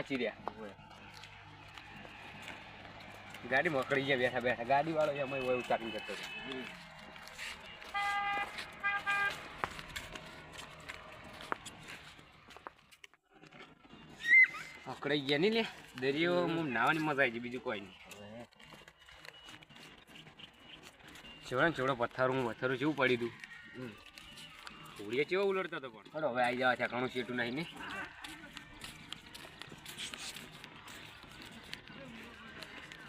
થાચી રહ્યા. ગાડી મકડી ગયા બેઠા બેઠા. ગાડી વાળો એમ ઉતારી જતો રહ્યો. પકડાઈ ગયા નહીં લે. દરિયો નાવાની મજા આવી ગઈ બીજું કોઈ નહીં. છોડો છોડો પથ્થરું પથ્થરું જેવું પડી દઉં ઉડીએ કેવો ઉલડતો હતો પણ. હવે આવી જવા છે ઘણું સીટું નહીં ને.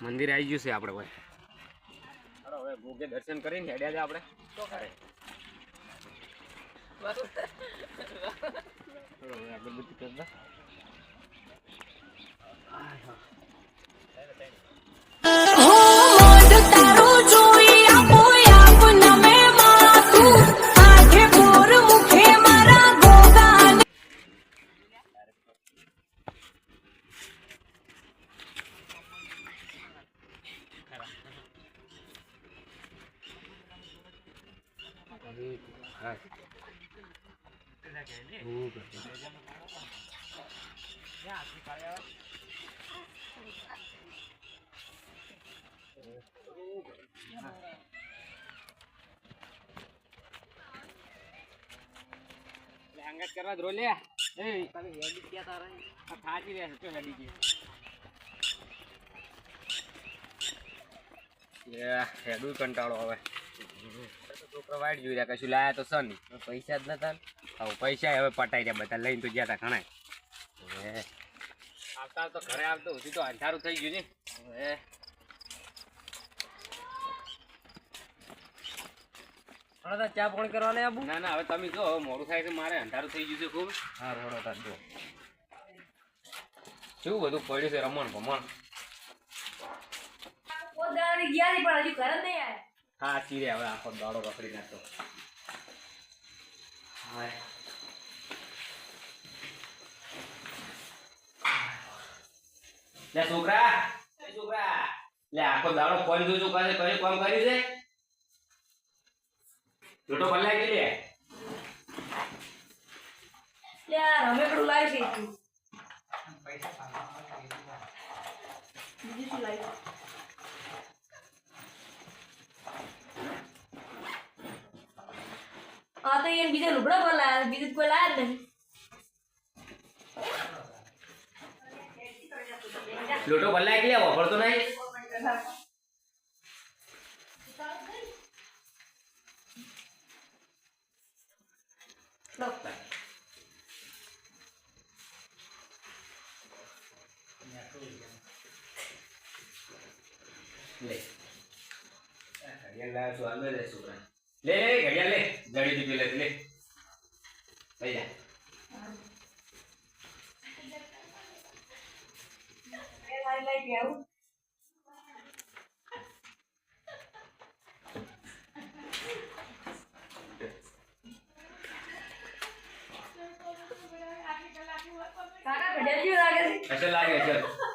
મંદિર આવી ગયું છે આપણે ભાઈ. હવે ભોગે દર્શન કરીને હેડ્યા છે આપણે. અગરબત્તી કરી હંગાત કરવા દરો લે એ તમે હેડી ક્યાં તારા આ થાચી રહ્યા છે હેડી ગયા હેડું કંટાળો હવે છોકરો વાઈટ જોઈ રહ્યા કશું લાયા તો સન પૈસા જ નતા હવે પૈસા હવે પટાઈ રહ્યા બધા લઈને તો ગયા હતા ઘણા આવતા તો ઘરે આવતો હજી તો અંધારું થઈ ગયું ને. હવે ચા પણ કરવા લે આબુ ના ના હવે તમે જો હવે મોડું થાય છે મારે અંધારું થઈ ગયું છે ખૂબ. હા રોડો તાર જો શું બધું પડ્યું છે રમણ ભમણ? ગયા ની પણ હજુ ઘર જ નહીં આયા. હા ચીરે હવે આખો દાડો રખડી નાખતો લે છોકરા છોકરા લે આખો દાડો ફોન જોજો કાલે કઈ કામ કરી છે જોટો બદલાય કે લે લે આ રમેકડું લાવી છે તું બીજું શું લાવ્યું હા તો એને બીજા લુગડા પર લાયા બીજું કોઈ લાયા જ નહીં લોટો બદલાય એટલે વાપરતો નહીં? લે. ઘડિયાળ લાવ્યો છું અંદર છોકરા લે ઘડિયાળ લે. જડી દીધી લે લે. લઈ જા. લાગે છે? લાગે છે